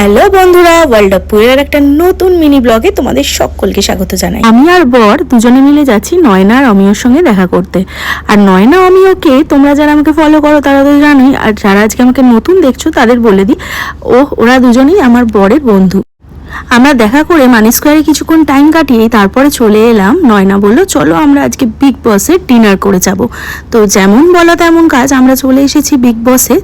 Hello বন্ধুরা world of পুয়ের একটা নতুন মিনি ব্লগে তোমাদের সকলকে স্বাগত জানাই। আমি আর বর দুজনে মিলে যাচ্ছি নয়না আর অমিয়র সঙ্গে দেখা করতে। আর নয়না অমিয়কে তোমরা যারা আমাকে ফলো করো তারা তো জানোই, আর যারা আজকে আমাকে নতুন দেখছ তাদের বলে দিই ও ওরা দুজনেই আমার বরের বন্ধু। আমরা দেখা করে মানি স্কোয়ারে কিছুক্ষণ টাইম কাটিয়ে তারপরে চলে এলাম। নয়না বলল, চলো আমরা আজকে বিগ বসে ডিনার করে যাব। তো যেমন বলা তেমন কাজ, আমরা চলে এসেছি বিগ বসে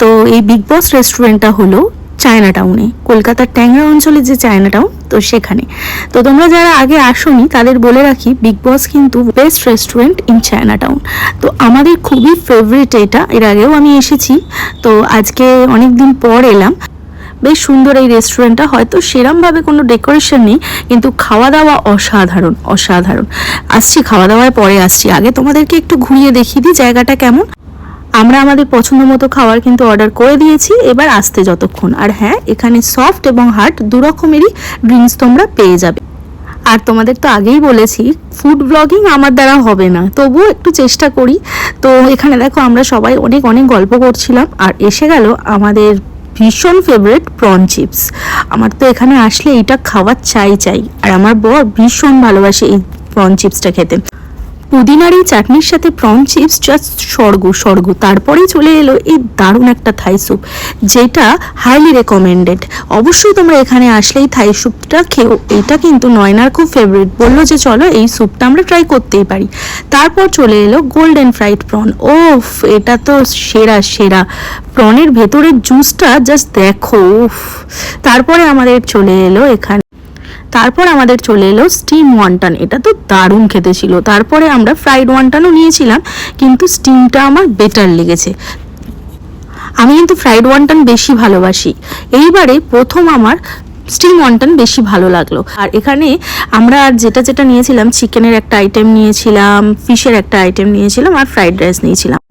তো এই বিগ বস রেস্টুরেন্টটা হলো চায়না টাউনে কলকাতার ট্যাংরা অঞ্চলে যে চায়না টাউন তো সেখানে। তো তোমরা যারা আগে আসোনি, তাদের বলে রাখি বিগ বস কিন্তু best restaurant in Chinatown তো আমাদের খুবই ফেভারিট এটা, এর আগেও আমি এসেছি। তো আজকে অনেক দিন পর এলাম। বেশ সুন্দর এই রেস্টুরেন্টটা হয়তো সেরমভাবে কোনো ডেকোরেশন নেই, কিন্তু খাওয়া দাওয়া অসাধারণ অসাধারণ। আসছি খাওয়া দাওয়ার পরে আসছি। আগে তোমাদেরকে একটু ঘুরিয়ে দেখিয়ে দিই জায়গাটা কেমন। আমরা আমাদের পছন্দ মতো খাবার কিন্তু অর্ডার করে দিয়েছি, এবার আসতে যতক্ষণ। আর হ্যাঁ এখানে সফট এবং হার্ড দু রকমেরই ড্রিঙ্কস তোমরা পেয়ে যাবে। আর তোমাদের তো আগেই বলেছি ফুড ব্লগিং আমার দ্বারা হবে না, তবুও একটু চেষ্টা করি। তো এখানে দেখো আমরা সবাই অনেক অনেক গল্প করছিলাম, আর এসে গেল আমাদের ভীষণ ফেভারিট প্রন চিপস আমার তো এখানে আসলে এইটা খাওয়ার চাই চাই, আর আমার বর ভীষণ ভালোবাসে এই প্রন চিপসটা খেতে। পুদিনার এই চাটনির সাথে প্রন চিপস জাস্ট স্বর্গ স্বর্গ। তারপরেই চলে এলো এই দারুণ একটা থাই স্যুপ যেটা হাইলি রেকমেন্ডেড অবশ্যই তোমরা এখানে আসলেই থাই স্যুপটা খেও, এটা কিন্তু নয়নার খুব ফেভারিট বলল যে, চলো এই স্যুপটা আমরা ট্রাই করতেই পারি। তারপর চলে এলো গোল্ডেন ফ্রাইড প্রন ওফ, এটা তো সেরা সেরা। প্রনের ভেতরের জুসটা জাস্ট দেখো, উফ। তারপরে আমাদের চলে এলো এখানে তারপর আমাদের চলে এলো স্টিম ওয়ান্টান এটা তো দারুণ খেতে ছিল। তারপরে আমরা ফ্রাইড ওয়ান্টানও নিয়েছিলাম, কিন্তু স্টিমটা আমার বেটার লেগেছে। আমি কিন্তু ফ্রাইড ওয়ান্টান বেশি ভালোবাসি। এইবারে প্রথম আমার স্টিম ওয়ান্টান বেশি ভালো লাগল। আর এখানে আমরা আর যেটা যেটা নিয়েছিলাম চিকেনের একটা আইটেম নিয়েছিলাম ফিশের একটা আইটেম নিয়েছিলাম, আর ফ্রাইড রাইস নিয়েছিলাম।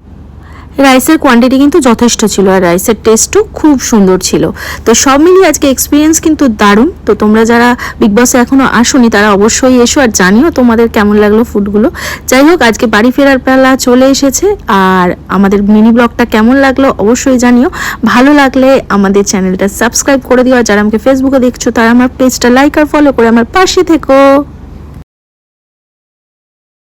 রাইসের কোয়ান্টিটি কিন্তু যথেষ্ট ছিল আর রাইসের টেস্টও খুব সুন্দর ছিল। তো সব মিলিয়ে আজকে এক্সপিরিয়েন্স কিন্তু দারুণ। তো তোমরা যারা বিগ বসে এখনও আসোনি, তারা অবশ্যই এসো আর জানিও তোমাদের কেমন লাগল ফুডগুলো যাই হোক, আজকে বাড়ি ফেরার বেলা চলে এসেছে আর আমাদের মিনি ব্লগটা কেমন লাগল অবশ্যই জানিও। ভালো লাগলে আমাদের চ্যানেলটা সাবস্ক্রাইব করে দিও আর যারা আমাকে ফেসবুকে দেখছ, তারা আমার পেজটা লাইক আর ফলো করে আমার পাশে থেকো।